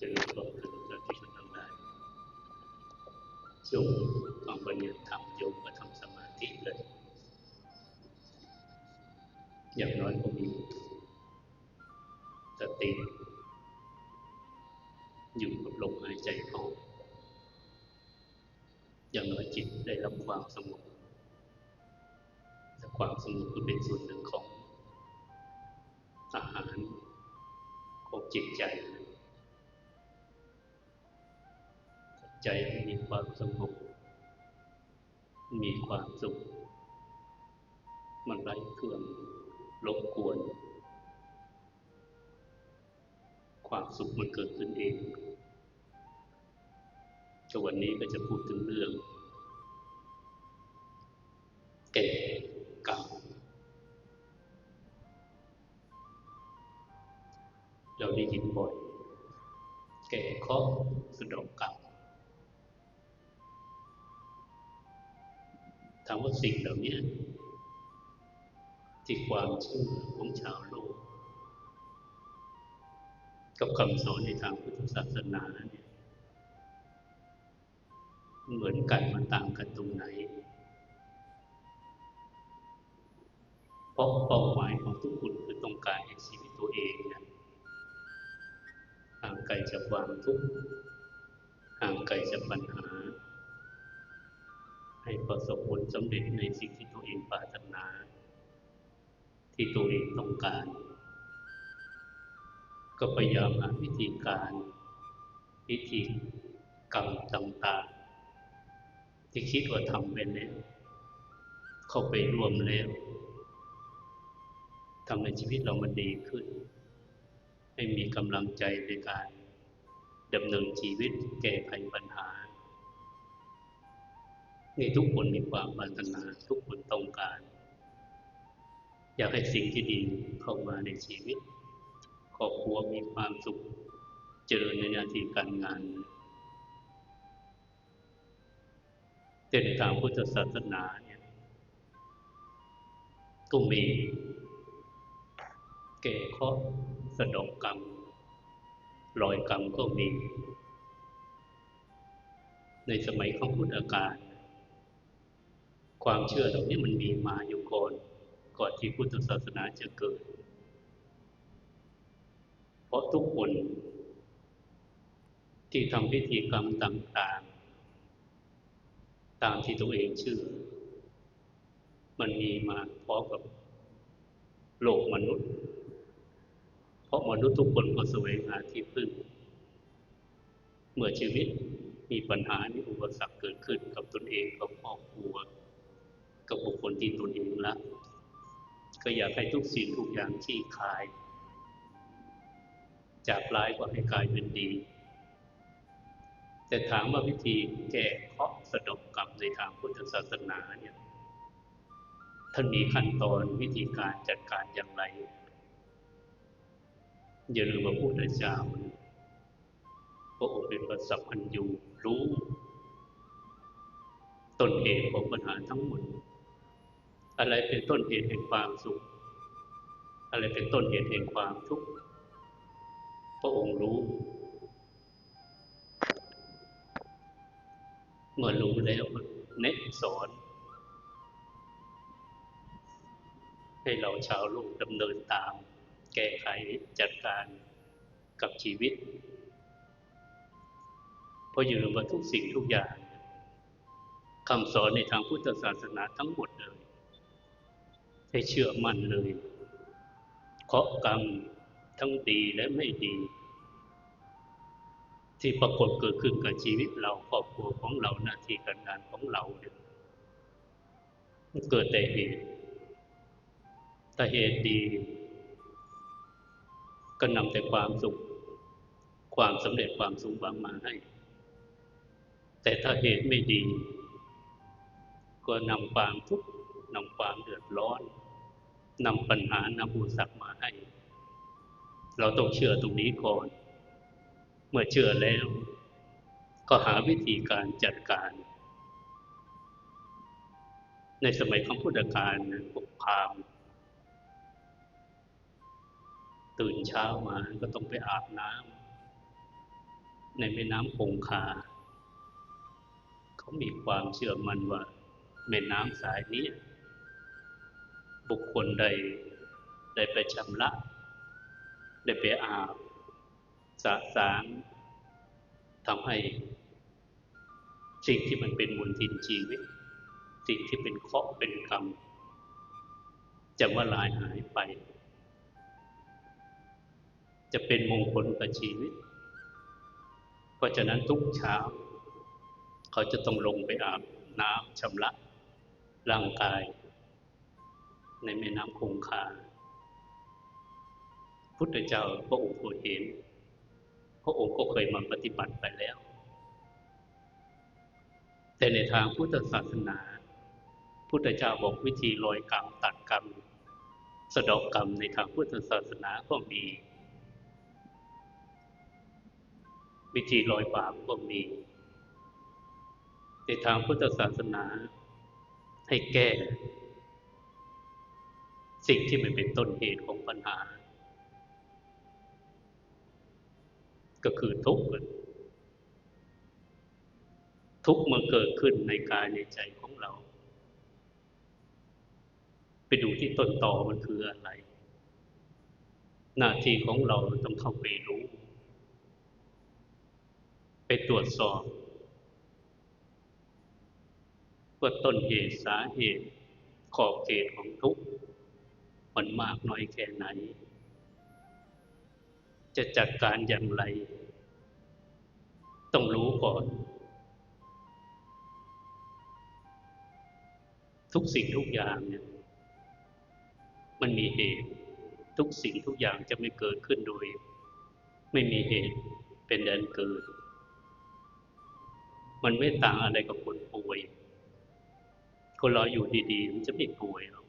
จะรู้ตัวถึงจะที่จะทำได้ช่วงฟังบรรยายธรรมโยมก็ทำสมาธิเลย อย่างน้อยก็มีสติอยู่กับลมหายใจเข้าอย่างน้อยจิตได้รับความสงบและความสงบก็เป็นส่วนหนึ่ง สงบ มีความสุข มันไร้เครื่องรบกวน ความสุขมันเกิดขึ้นเองก็วันนี้ก็จะพูดถึงเรื่องแก่เก่าเราได้ยินบ่อย แก่เคาะสะดอกก่าถามว่าสิ่งเหล่านี้ที่ความเชื่อของชาวโลก กับคำสอนในทางพุทธศาสนาเนี่ยเหมือนกันมันต่างกันตรงไหน เพราะเป้าหมายของทุกคนคือต้องการให้ชีวิตตัวเองนี่ยห่างไกลจากความทุกข์ห่างไกลจากปัญหา ให้ประสบผลสำเร็จในสิ่งที่ตัวเองปรารถนา ที่ตัวเองต้องการ ก็พยายามหาวิธีการวิธีกรรมต่างๆ ที่คิดว่าทำไปแล้วเข้าไปรวมแล้วทำให้ชีวิตเรามันดีขึ้น ให้มีกำลังใจในการดำเนินชีวิตแก้ไขปัญหา นี่ทุกคนมีความปรารถนาทุกคนต้องการ อยากให้สิ่งที่ดีเข้ามาในชีวิตครอบครัวมีความสุข เจริญในหน้าที่การงานแต่ในทางพุทธศาสนาเนี่ยก็มีแก่เคาะสะดอกกรรมลอยกรรมก็มี ในสมัยของพุทธกาล ความเชื่อเหล่านี้มันมีมาอยู่ก่อนก่อนที่พุทธศาสนาจะเกิด เพราะทุกคน ที่ทำพิธีกรรมต่างๆ ตามที่ตัวเองเชื่อ มันมีมาพร้อมกับโลกมนุษย์ เพราะมนุษย์ทุกคนก็แสวงหาที่พึ่ง เมื่อชีวิตมีปัญหามีอุปสรรคเกิดขึ้นกับตนเองกับครอบครัว กับบุคคลที่ตนเองละก็อยากให้ทุกสิ่งทุกอย่างที่คลาย จากร้ายก็ให้กลายเป็นดี แต่ถามว่าวิธีแก้เคาะสะดกกรรมในทางพุทธศาสนาเนี่ยท่านมีขั้นตอนวิธีการจัดการอย่างไร อย่าลืมว่าพุทธเจ้าพระองค์เป็นพระสัพพัญญูรู้ต้นเหตุของปัญหาทั้งหมด อะไรเป็นต้นเหตุแห่งความสุข อะไรเป็นต้นเหตุแห่งความทุกข์พระองค์รู้ เมื่อรู้แล้วเน้นสอน ให้เราชาวโลกดำเนินตาม แก้ไขจัดการกับชีวิต เพราะอยู่ในว่าทุกสิ่งทุกอย่างคำสอนในทางพุทธศาสนาทั้งหมดเลย ให้เชื่อมั่นเลยเคาะกรรมทั้งดีและไม่ดี ที่ปรากฏเกิดขึ้นกับชีวิตเราครอบครัวของเราหน้าที่การงานของเราเนี่ยมันเกิดแต่เหตุแต่เหตุดี ก็นำแต่ความสุข ความสำเร็จความสุขหวังมาให้ แต่ถ้าเหตุไม่ดี ก็นำความทุกข์นำความเดือดร้อน นำปัญหานำอุปสรรคมาให้ เราต้องเชื่อตรงนี้ก่อน เมื่อเชื่อแล้ว ก็หาวิธีการจัดการ ในสมัยของพุทธกาลพวกพรามตื่นเช้ามาก็ต้องไปอาบน้ำในแม่น้ำคงคา เขามีความเชื่อมั่นว่าแม่น้ำสายนี้ บุคคลใดได้ไปชำระได้ไปอาบสะสางทำให้สิ่งที่มันเป็นมลทินชีวิต สิ่งที่เป็นเคราะห์เป็นกรรมจะว่าลายหายไป จะเป็นมงคลกับชีวิต เพราะฉะนั้นทุกเช้า เขาจะต้องลงไปอาบน้ำชำระร่างกาย ในแม่น้ำคงคา พุทธเจ้าพระองค์ก็เห็น พระองค์ก็เคยมาปฏิบัติไปแล้ว แต่ในทางพุทธศาสนา พุทธเจ้าบอกวิธีลอยกรรมตัดกรรม สะดอกกรรมในทางพุทธศาสนาก็มี วิธีลอยบาปก็มี ในทางพุทธศาสนาให้แก้ สิ่งที่มันเป็นต้นเหตุของปัญหา ก็คือทุกข์ทุกข์มันเกิดขึ้นในกายในใจของเรา ไปดูที่ต้นตอมันคืออะไร หน้าที่ของเราต้องเข้าไปรู้ ไปตรวจสอบว่าต้นเหตุสาเหตุขอบเขตของทุกข์ มันมากน้อยแค่ไหน จะจัดการอย่างไร ต้องรู้ก่อน ทุกสิ่งทุกอย่างเนี่ย มันมีเหตุ ทุกสิ่งทุกอย่างจะไม่เกิดขึ้นโดย ไม่มีเหตุเป็นแดนเกิด มันไม่ต่างอะไรกับคนป่วย คนเราอยู่ดีๆ มันจะไม่ป่วยหรอก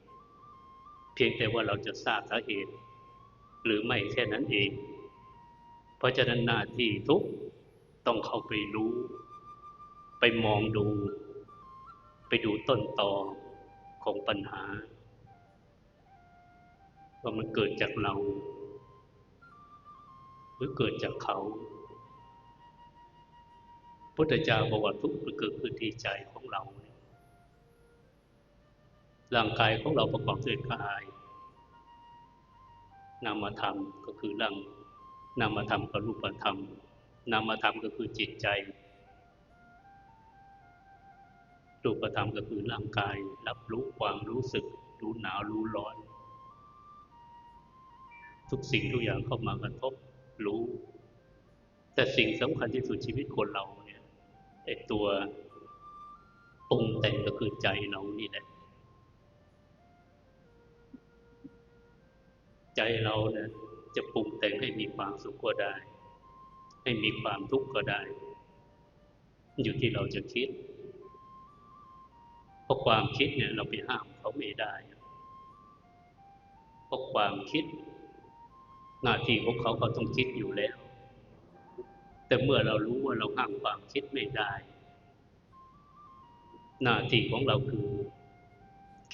พียงแต่ว่าเราจะทราบสาเหตุ หรือไม่แค่นั้นเอง เพราะฉะนั้นหน้าที่ทุกต้องเข้าไปรู้ ไปมองดู ไปดูต้นตอของปัญหา ว่ามันเกิดจากเรา หรือเกิดจากเขาพุทธเจ้าบอกว่าทุกข์มันเกิดขึ้นที่ใจของเรา ร่างกายของเราประกอบด้วยกาย นามธรรมก็คือร่างนามธรรมกับรูปธรรม นามธรรมก็คือจิตใจ รูปธรรมก็คือร่างกาย รับรู้ความรู้สึก รู้หนาวรู้ร้อน ทุกสิ่งทุกอย่างเข้ามากระทบรู้ แต่สิ่งสำคัญที่สุดชีวิตคนเราเนี่ยไอตัวปรุงแต่งก็คือใจเรานี่แหละ ใจเราเนี่ยจะปรุงแต่งให้มีความสุขก็ได้ ให้มีความทุกข์ก็ได้ อยู่ที่เราจะคิดเพราะความคิดเนี่ยเราไปห้ามเขาไม่ได้เพราะความคิด หน้าที่ของเขาเขาต้องคิดอยู่แล้ว แต่เมื่อเรารู้ว่าเราห้ามความคิดไม่ได้ หน้าที่ของเราคือ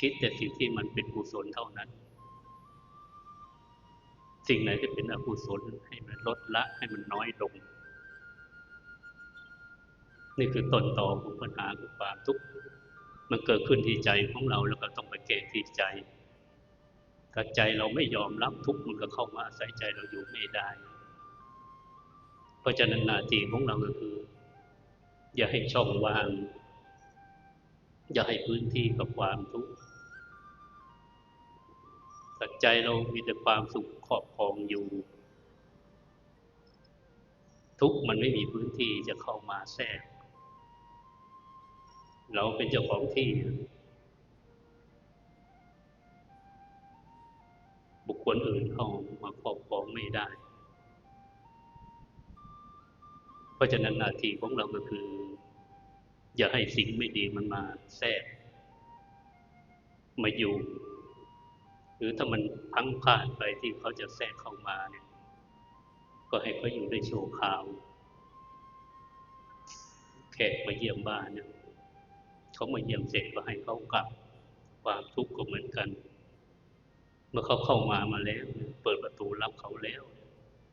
คิดแต่สิ่งที่มันเป็นกุศลเท่านั้น สิ่งไหนที่เป็นอกุศลให้มันลดละให้มันน้อยลง นี่คือต้นตอของปัญหาคือความทุกข์มันเกิดขึ้นที่ใจของเราแล้วก็ต้องไปแก้ที่ใจถ้าใจเราไม่ยอมรับทุกข์มันก็เข้ามาอาศัยใจเราอยู่ไม่ได้ เพราะฉะนั้นหน้าที่ของเราก็คือ อย่าให้ช่องว่าง อย่าให้พื้นที่กับความทุกข์ ใจเรามีแต่ความสุขครอบครองอยู่ ทุกมันไม่มีพื้นที่จะเข้ามาแทรก เราเป็นเจ้าของที่ บุคคลอื่นเข้ามาครอบครองไม่ได้ เพราะฉะนั้นหน้าที่ของเราก็คือ อย่าให้สิ่งไม่ดีมันมาแทรก มาอยู่ หรือถ้ามันพังพลาดไปที่เขาจะแทรกเข้ามาเนี่ย ก็ให้เขาอยู่ได้โชว์ข่าวแขกมาเยี่ยมบ้านเนี่ยเขามาเยี่ยมเสร็จก็ให้เขากลับความทุกข์ก็เหมือนกัน เมื่อเขาเข้ามามาแล้ว เปิดประตูรับเขาแล้ว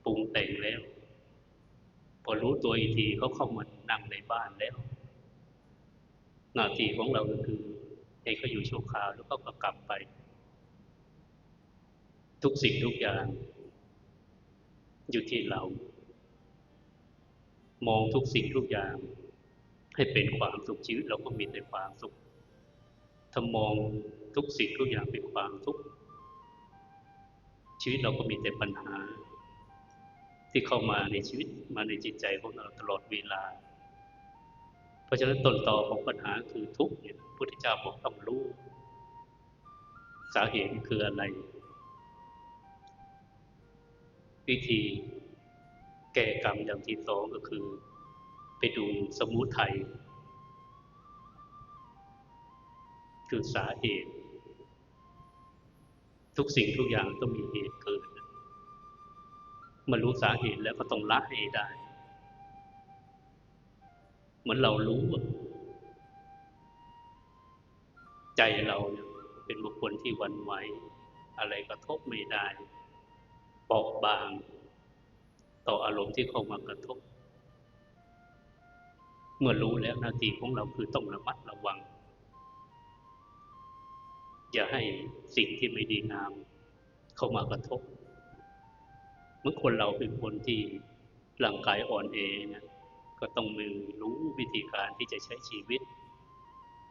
ปรุงแต่งแล้ว พออรู้ตัวอีกทีเขาเข้ามานั่งในบ้านแล้ว หน้าที่ของเราก็คือให้เขาอยู่ชั่วคราวแล้วก็กลับไป ทุกสิ่งทุกอย่าง อยู่ที่เรา มองทุกสิ่งทุกอย่าง ให้เป็นความสุขชีวิตเราก็มีแต่ความสุขถ้ามองทุกสิ่งทุกอย่างเป็นความทุกข์ชีวิตเราก็มีแต่ปัญหา ที่เข้ามาในชีวิตมาในจิตใจของเราตลอดเวลา เพราะฉะนั้นต้นตอของปัญหาคือทุกข์เนี่ยพุทธเจ้าบอกต้องรู้สาเหตุคืออะไร วิธีแก้กรรมอย่างที่สองก็คือ ไปดูสมุทัยคือสาเหตุ ทุกสิ่งทุกอย่างต้องมีเหตุเกิดมารู้สาเหตุแล้วก็ต้องละให้ได้ เหมือนเรารู้ ใจเราเนี่ยเป็นบุคคลที่วันไหวอะไรกระทบไม่ได้ เบาบางต่ออารมณ์ที่เข้ามากระทบ เมื่อรู้แล้วนาทีของเราคือต้องระมัดระวัง อย่าให้สิ่งที่ไม่ดีงาม เข้ามากระทบ เมื่อคนเราเป็นคนที่ร่างกายอ่อนแอนี่ยก็ต้องมือรู้วิธีการที่จะใช้ชีวิต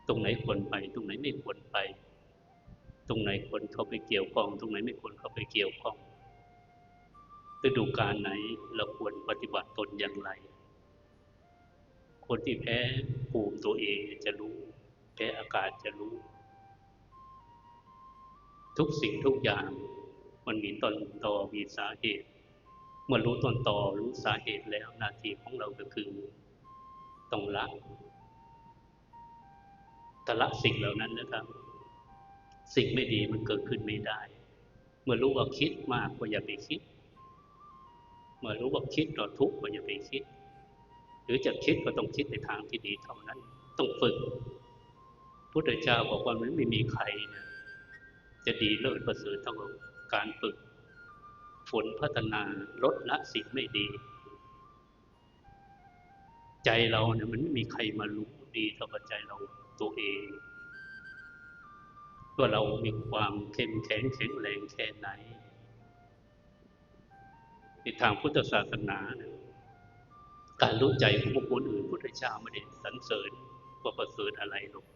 ตรงไหนควรไป ตรงไหนไม่ควรไป ตรงไหนควรเข้าไปเกี่ยวข้อง ตรงไหนไม่ควรเข้าไปเกี่ยวข้อง ฤดูการไหนเราควรปฏิบัติตนอย่างไร คนที่แพ้ภูมิตัวเองจะรู้ แพ้อากาศจะรู้ ทุกสิ่งทุกอย่างมันมีต้นตอมีสาเหตุ เมื่อรู้ต้นตอรู้สาเหตุแล้วนาทีของเราก็คือต้องละแต่ละสิ่งเหล่านั้นนะครับ สิ่งไม่ดีมันเกิดขึ้นไม่ได้ เมื่อรู้ว่าคิดมากก็อย่าไปคิด เมื่อรู้ว่าคิดเราทุกข์ก็อย่าไปคิด หรือจะคิดก็ต้องคิดในทางที่ดีเท่านั้น ต้องฝึกพุทธเจ้าบอกว่ามันไม่มีใครนะจะดีเลิศประเสริฐเท่ากับการฝึก ฝนพัฒนาลดละสิ่งไม่ดี ใจเราเนี่ยมันไม่มีใครมารู้ดีเท่ากับใจเราตัวเองว่าเรามีความเข้มแข็งแข็งแรงแค่ไหน ในทางพุทธศาสนา การรู้ใจของบุคคลอื่นพุทธเจ้าไม่ได้สรรเสริญว่าประเสริฐอะไรหรอก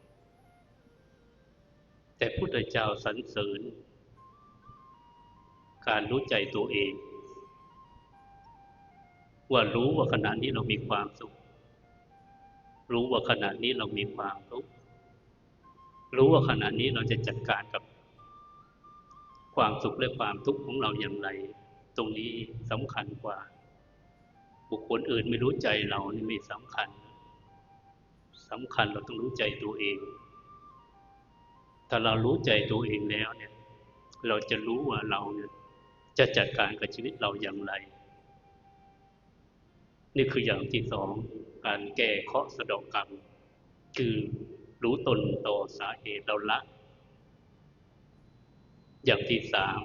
แต่พุทธเจ้าสรรเสริญ การรู้ใจตัวเอง ว่ารู้ว่าขณะนี้เรามีความสุข รู้ว่าขณะนี้เรามีความทุกข์รู้ว่าขณะนี้เราจะจัดการกับความสุขและความทุกข์ของเราอย่างไร ตรงนี้สำคัญกว่า บุคคลอื่นไม่รู้ใจเรานี่ไม่สำคัญสำคัญเราต้องรู้ใจตัวเอง ถ้าเรารู้ใจตัวเองแล้วเนี่ย เราจะรู้ว่าเราเนี่ยจะจัดการกับชีวิตเราอย่างไร นี่คืออย่างที่สองการแก้เคาะสะดอกกรรม คือรู้ตนต่อสาเหตุเราละ อย่างที่สาม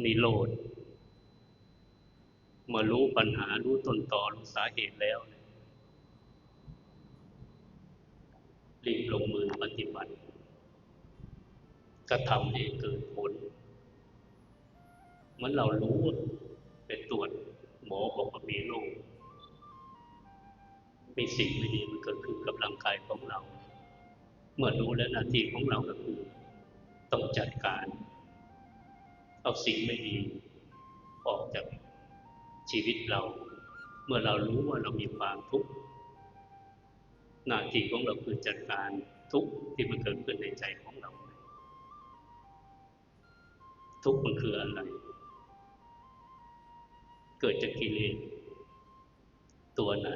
นิโรธ เมื่อรู้ปัญหา รู้ต้นต่อ รู้สาเหตุแล้วรีบลงมือปฏิบัติก็ทำให้เกิดผล เหมือนเรารู้เป็นตรวจหมอบอกว่ามีโรคมีสิ่งไม่ดีมันเกิดขึ้นกับร่างกายของเรา เมื่อรู้แล้วหน้าที่ของเราก็คือ ต้องจัดการ เอาสิ่งไม่ดีออกจากชีวิตเรา เมื่อเรารู้ว่าเรามีความทุกข์หน้าที่ของเราคือจัดการทุกที่มันเกิดขึ้นในใจของเรา ทุกมันคืออะไร เกิดจากกิเลสตัวไหน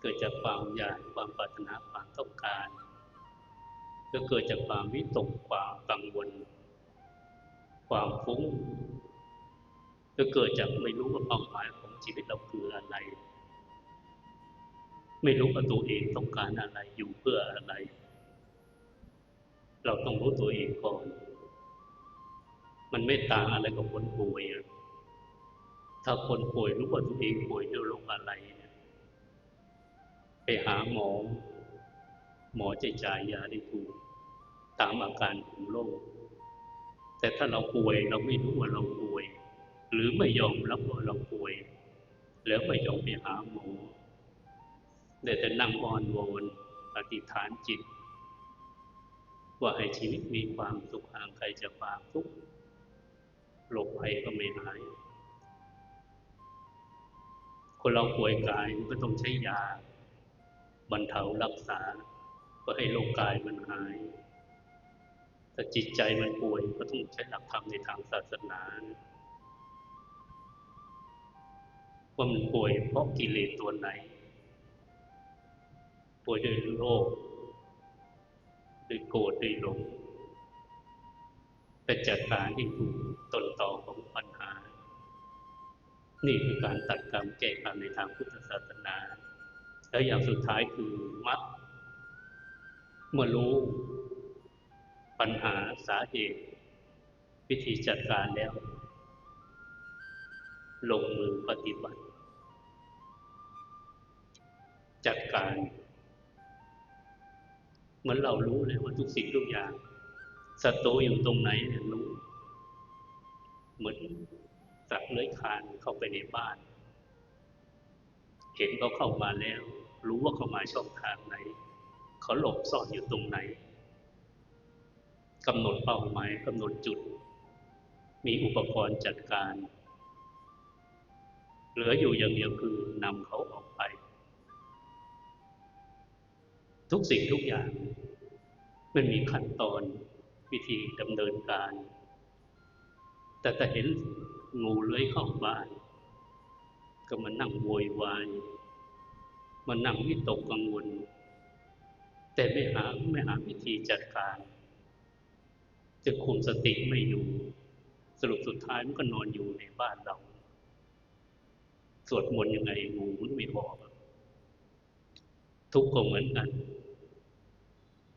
เกิดจากความอยากความปรารถนาความต้องการก็เกิดจากความวิตกความกังวล ความฟุ้งก็เกิดจากไม่รู้ว่าเป้าหมายของชีวิตเราคืออะไร ไม่รู้ว่าตัวเองต้องการอะไรอยู่เพื่ออะไร เราต้องรู้ตัวเองก่อน มันไม่ต่างอะไรกับคนป่วยถ้าคนป่วยรู้ว่าตัวเองป่วยด้วยโรคอะไรไปหาหมอ หมอจะจ่ายยาได้ถูก ตามอาการของโรค แต่ถ้าเราป่วยเราไม่รู้ว่าเราป่วย หรือไม่ยอมรับว่าเราป่วย แล้วไม่ยอมไปหาหมอแต่แต่นั่งอ่อนโวนอธิษฐานจิต ว่าให้ชีวิตมีความสุขห่างไกลจากความทุกข์โรคภัยก็ไม่หาย คนเราป่วยกายก็ต้องใช้ยาบรรเทารักษาเพื่อให้โรคกายมันหาย แต่จิตใจมันป่วยก็ต้องใช้หลักธรรมในทางศาสนาว่ามันป่วยเพราะกิเลสตัวไหน ป่วยด้วยโรคด้วยโกรธด้วยหลงแต่จัดการที่ถูกต้นตอของปัญหา นี่คือการตัดกรรมแก้กรรมในทางพุทธศาสนา แล้วอย่างสุดท้ายคือมัดเมื่อรู้ ปัญหาสาเหตุ วิธีจัดการแล้ว ลงมือปฏิบัติ จัดการเหมือนเรารู้เลยว่าทุกสิ่งทุกอย่างศัตรูอยู่ตรงไหนเนี่ยรู้ เหมือนสัตว์เลื้อยคลานเข้าไปในบ้าน เห็นเขาเข้ามาแล้ว รู้ว่าเขามาช่องทางไหน เขาหลบซ่อนอยู่ตรงไหน กำหนดเป้าหมายกำหนดจุด มีอุปกรณ์จัดการ เหลืออยู่อย่างเดียวคือนำเขาออกไป ทุกสิ่งทุกอย่าง มันมีขั้นตอนวิธีดำเนินการ แต่ถ้าเห็นงูเลื้อยเข้าบ้าน ก็มานั่งโวยวายมานั่งวิตกกังวล แต่ไม่หาไม่หาวิธีจัดการ จะคุมสติไม่อยู่ สรุปสุดท้ายมันก็นอนอยู่ในบ้านเรา สวดมนต์ยังไงงูมันไม่บอกทุกข์ก็เหมือนกัน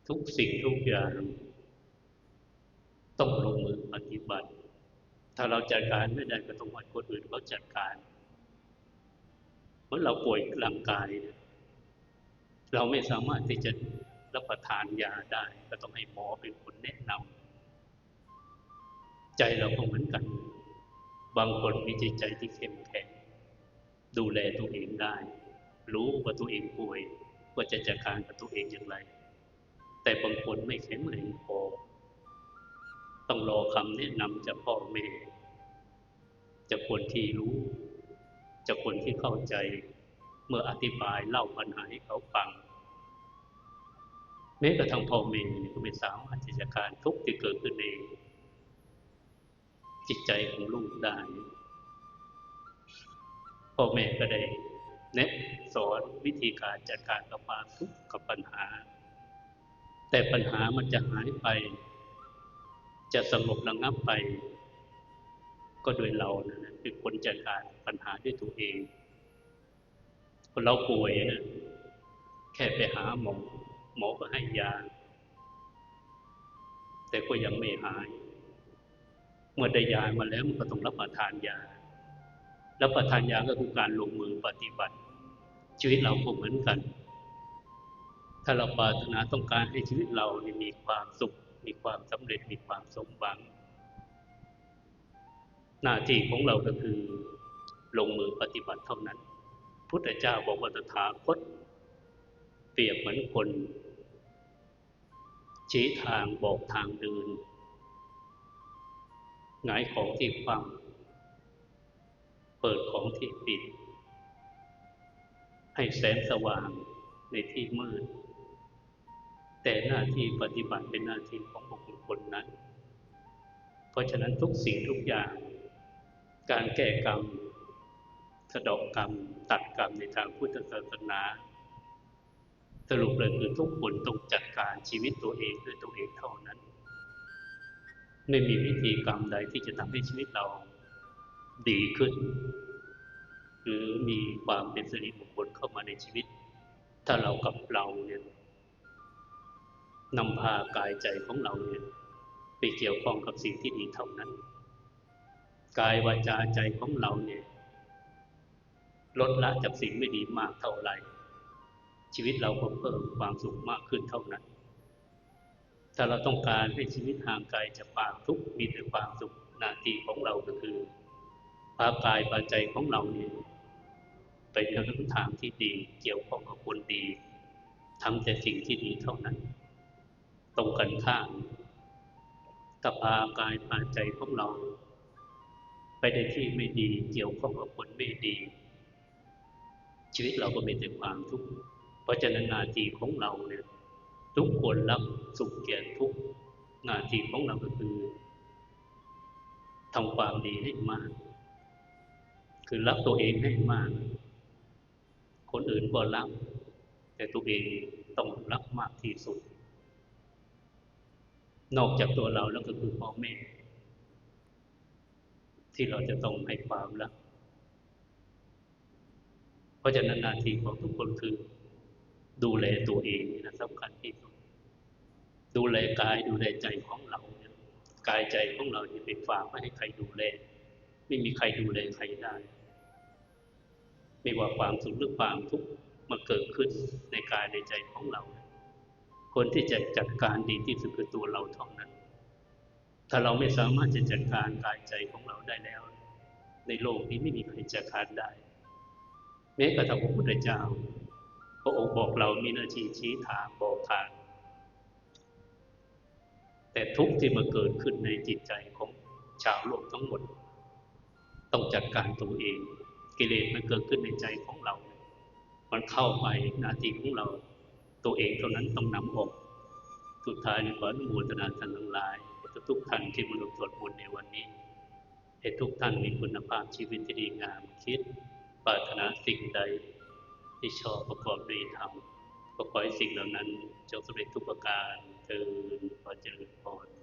ทุกสิ่งทุกอย่างต้องลงมือปฏิบัติ ถ้าเราจัดการไม่ได้ก็ต้องให้คนอื่นเขาจัดการเมื่อเราป่วยร่างกาย เราไม่สามารถที่จะรับประทานยาได้ ก็ต้องให้หมอเป็นคนแนะนำ ใจเราก็เหมือนกัน บางคนมีจิตใจที่เข้มแข็ง ดูแลตัวเองได้ รู้ว่าตัวเองป่วยว่าจะจัดการกับตัวเองอย่างไร แต่บางคนไม่แข็งแรงพอต้องรอคำแนะนำจากพ่อแม่จากคนที่รู้จากคนที่เข้าใจ เมื่ออธิบายเล่าปัญหาให้เขาฟังแม้กระทั่งพ่อแม่ก็ไม่สามารถที่จะการทุกข์ที่เกิดขึ้นเอง จิตใจของลูกได้พ่อแม่ก็ได้แนะสอนวิธีการจัดการกับความทุกข์กับปัญหา แต่ปัญหามันจะหายไป จะสงบระงับไป ก็โดยเรานะคือคนจัดการปัญหาด้วยตัวเองคนเราป่วยนะแค่ไปหาหมอหมอก็ให้ยา แต่ก็ยังไม่หาย เมื่อได้ยามาแล้วมันก็ต้องรับประทานยา รับประทานยาก็คือการลงมือปฏิบัติ ชีวิตเราก็เหมือนกัน ถ้าเราปรารถนาต้องการให้ชีวิตเรานี่มีความสุข มีความสำเร็จ มีความสมหวัง หน้าที่ของเราก็คือลงมือปฏิบัติเท่านั้น พุทธเจ้าบอกว่าตถาคต เปรียบเหมือนคนชี้ทางบอกทางเดิน หงายของที่ฟังเปิดของที่ปิด ให้แสงสว่างในที่มืด แต่หน้าที่ปฏิบัติเป็นหน้าที่ของบุคคลนนั้น เพราะฉะนั้นทุกสิ่งทุกอย่าง การแก้กรรมสะดอกกรรม ตัดกรรมในทางพุทธศาสนา สรุปเลยคือทุกคนต้องจัดการชีวิตตัวเองด้วยตัวเองเท่านั้น ไม่มีวิธีกรรมใดที่จะทำให้ชีวิตเราดีขึ้น หรือมีความเป็นสิริมงคลเข้ามาในชีวิต ถ้าเรากับเราเนี่ยนำพากายใจของเราเนี่ยไปเกี่ยวข้องกับสิ่งที่ดีเท่านั้น กายวาจาใจของเราเนี่ยลดละจากสิ่งไม่ดีมากเท่าไหร่ชีวิตเราก็เพิ่มความสุขมากขึ้นเท่านั้น ถ้าเราต้องการให้ชีวิตห่างไกลจากความทุกข์มีแต่ความสุขหน้าที่ของเราก็คือพากายพาใจของเราเนี่ยไปในทางที่ดีเกี่ยวข้องกับคนดีทำแต่สิ่งที่ดีเท่านั้น ตรงกันข้ามกับพากายพาใจของเรา ไปในที่ไม่ดีเกี่ยวข้องกับคนไม่ดี ชีวิตเราก็มีแต่ความทุกข์เพราะฉะนั้นนาทีของเราเนี่ย ทุกคนรับสุขเกียรติทุกนาทีของเราก็คือทำความดีให้มาก คือรักตัวเองให้มาก คนอื่นก็รัก แต่ตัวเองต้องรักมากที่สุด นอกจากตัวเราแล้วก็คือพ่อแม่ ที่เราจะต้องให้ความรัก เพราะฉะนั้นนาทีของทุกคนคือ ดูแลตัวเองนะสำคัญที่สุด ดูแลกายดูแลใจของเราเนี่ยกายใจของเราจะเป็นฝากไม่ให้ใครดูแล ไม่มีใครดูแลใครได้ ไม่ว่าความสุขหรือความทุกข์มาเกิดขึ้นในกายในใจของเรา คนที่จะจัดการดีที่สุดคือตัวเราเท่านั้น ถ้าเราไม่สามารถจะจัดการกายใจของเราได้แล้ว ในโลกนี้ไม่มีใครจัดการได้แม้กระทั่งพระพุทธเจ้าพระองค์บอกเรามีหน้าที่ชี้ทางบอกทาง แต่ทุกที่มาเกิดขึ้นในจิตใจของชาวโลกทั้งหมด ต้องจัดการตัวเอง กิเลสมันเกิดขึ้นในใจของเรา มันเข้าไปหน้าที่ของเรา ตัวเองเท่านั้นต้องนำออกสุดท้ายขออนุโมทนาท่านทั้งหลายทุกท่านที่มาร่วมสวดมนต์ในวันนี้ให้ทุกท่านมีคุณภาพชีวิตที่ดีงามคิดปรารถนาสิ่งใด ที่ชอบประกอบด้วยธรรมก็ขอให้สิ่งเหล่านั้นจงสำเร็จทุกประการ ตื่นขอเจริญพร